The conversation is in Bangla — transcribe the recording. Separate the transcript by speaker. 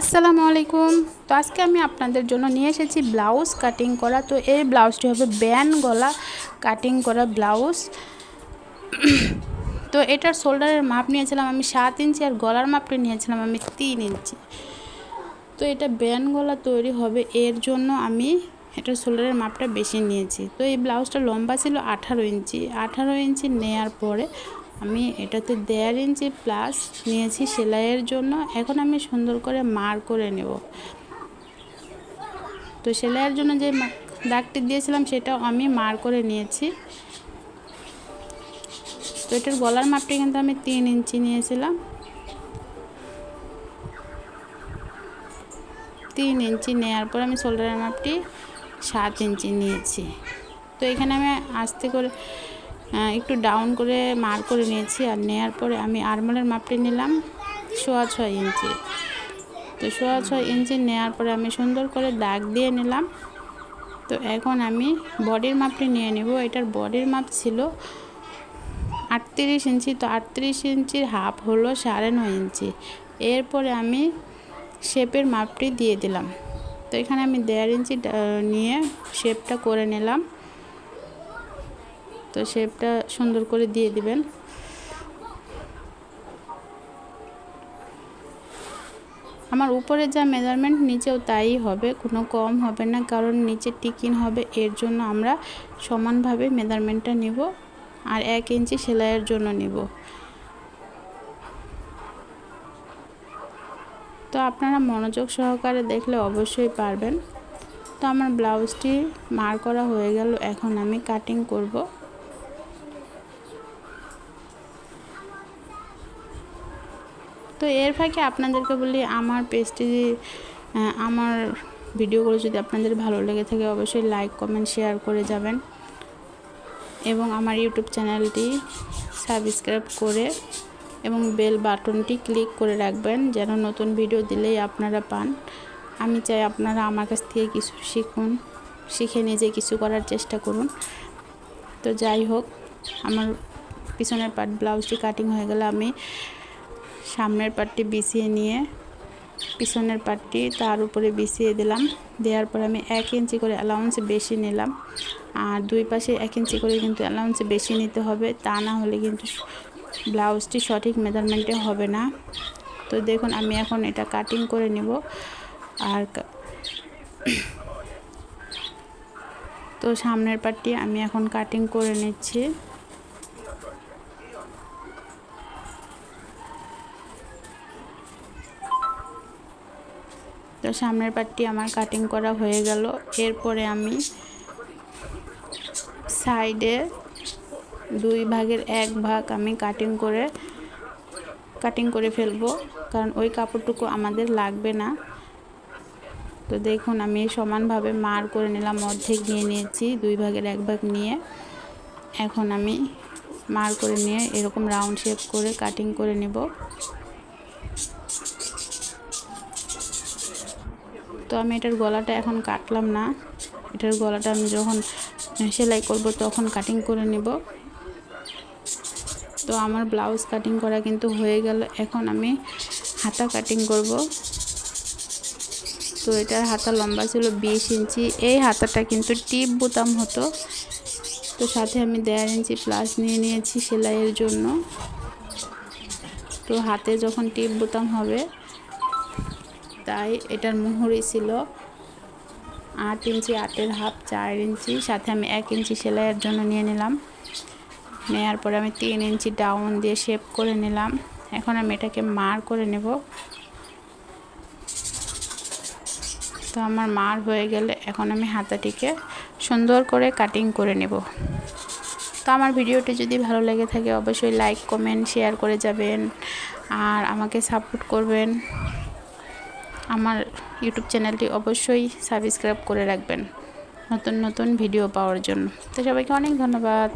Speaker 1: আসসালামু আলাইকুম। তো আজকে আমি আপনাদের জন্য নিয়ে এসেছি ব্লাউজ কাটিং করা। তো এই ব্লাউজটি হবে ব্যান গলা কাটিং করা ব্লাউজ। তো এটার শোল্ডারের মাপ নিয়েছিলাম আমি সাত ইঞ্চি আর গলার মাপটা নিয়েছিলাম আমি তিন ইঞ্চি। তো এটা ব্যান গলা তৈরি হবে, এর জন্য আমি এটার শোল্ডারের মাপটা বেশি নিয়েছি। তো এই ব্লাউজটা লম্বা ছিল আঠারো ইঞ্চি। আঠারো ইঞ্চি নেয়ার পরে আমি এটাতে দেড় ইঞ্চি প্লাস নিয়েছি সেলাইয়ের জন্য। এখন আমি সুন্দর করে মার করে নেব। তো সেলাইয়ের জন্য যে দাগটি দিয়েছিলাম সেটাও আমি মার করে নিয়েছি। তো এটার গলার মাপটি কিন্তু আমি তিন ইঞ্চি নিয়েছিলাম। তিন ইঞ্চি নেওয়ার পর আমি শোল্ডারের মাপটি সাত ইঞ্চি নিয়েছি। তো এখানে আমি আস্তে করে একটু ডাউন করে মার করে নিয়েছি আর নেওয়ার পরে আমি আরমোলের মাপটি নিলাম সোয়া ছয় ইঞ্চি। তো সোয়া ছয় ইঞ্চি নেওয়ার পরে আমি সুন্দর করে দাগ দিয়ে নিলাম। তো এখন আমি বডির মাপটি নিয়ে নেব। এটার বডির মাপ ছিল আটত্রিশ ইঞ্চি। তো আটত্রিশ ইঞ্চির হাফ হলো সাড়ে নয় ইঞ্চি। এরপরে আমি শেপের মাপটি দিয়ে দিলাম। তো এখানে আমি দেড় ইঞ্চি নিয়ে শেপটা করে নিলাম। তো শেপটা সুন্দর করে দিয়ে দিবেন। আমার উপরে যা মেজারমেন্ট নিচেও তাই হবে, কোনো কম হবে না, কারণ নিচে টিকিন হবে, এর জন্য আমরা সমানভাবে মেজারমেন্টটা নিব আর এক ইঞ্চি সেলাইয়ের জন্য নিব। তো আপনারা মনোযোগ সহকারে দেখলে অবশ্যই পারবেন। তো আমার ব্লাউজটি মার করা হয়ে গেল, এখন আমি কাটিং করব। তো এর ফাঁকে আপনাদেরকে বলি, আমার পেজটি আমার ভিডিওগুলো যদি আপনাদের ভালো লেগে থাকে, অবশ্যই লাইক কমেন্ট শেয়ার করে যাবেন। এবং আমার ইউটিউব চ্যানেলটি সাবস্ক্রাইব করে এবং বেল বাটনটি ক্লিক করে রাখবেন, যেন নতুন ভিডিও দিলেই আপনারা পান। আমি চাই আপনারা আমার কাছ থেকে কিছু শিখুন, শিখে নিজে কিছু করার চেষ্টা করুন। তো যাই হোক, আমার পিছনের পার্ট ব্লাউজটি কাটিং হয়ে গেলে আমি সামনের পাটটি বিছিয়ে নিয়ে পিছনের পাটটি তার উপরে বিছিয়ে দিলাম। দেওয়ার পরে আমি এক ইঞ্চি করে অ্যালাউন্স বেশি নিলাম। আর দুই পাশে এক ইঞ্চি করে কিন্তু অ্যালাউন্স বেশি নিতে হবে। তা না হলে কিন্তু ব্লাউজটি সঠিক মেজারমেন্টে হবে না। তো দেখুন, আমি এখন এটা কাটিং করে নেব। আর তো সামনের পাটটি আমি এখন কাটিং করে নিচ্ছি। তো সামনের পাটটি আমার কাটিং করা হয়ে গেল। এরপরে আমি সাইডে দুই ভাগের এক ভাগ আমি কাটিং করে কাটিং করে ফেলব। কারণ ওই কাপড়টুকু আমাদের লাগবে না। তো দেখুন, আমি সমানভাবে মার করে নিলাম, অর্ধেক নিয়ে নিয়েছি, দুই ভাগের এক ভাগ নিয়ে। এখন আমি মার করে নিয়ে এরকম রাউন্ড শেপ করে কাটিং করে নেব। তো আমি এটার গলাটা এখন কাটলাম না। এটার গলাটা আমি যখন সেলাই করব তখন কাটিং করে নেব। তো আমার ব্লাউজ কাটিং করা কিন্তু হয়ে গেল। এখন আমি হাতা কাটিং করব। তো এটার হাতা লম্বা ছিল বিশ ইঞ্চি। এই হাতাটা কিন্তু টিপ বোতাম হতো। তো সাথে আমি দেড় ইঞ্চি প্লাস নিয়ে নিয়েছি সেলাইয়ের জন্য। তো হাতে যখন টিপ বোতাম হবে তাই এটার মুহুরি ছিল আট ইঞ্চি আটের হাফ, চার ইঞ্চি। সাথে আমি এক ইঞ্চি সেলাইয়ের জন্য নিয়ে নিলাম। নেওয়ার পরে আমি তিন ইঞ্চি ডাউন দিয়ে শেপ করে নিলাম। এখন আমি এটাকে মার করে নেব। তো আমার মার হয়ে গেলে এখন আমি হাতাটিকে সুন্দর করে কাটিং করে নেব। তো আমার ভিডিওটি যদি ভালো লেগে থাকে, অবশ্যই লাইক, কমেন্ট, শেয়ার করে যাবেন। আর আমাকে সাপোর্ট করবেন। আমার ইউটিউব চ্যানেলটি অবশ্যই সাবস্ক্রাইব করে রাখবেন। নতুন নতুন ভিডিও পাওয়ার জন্য। তো সবাইকে অনেক ধন্যবাদ।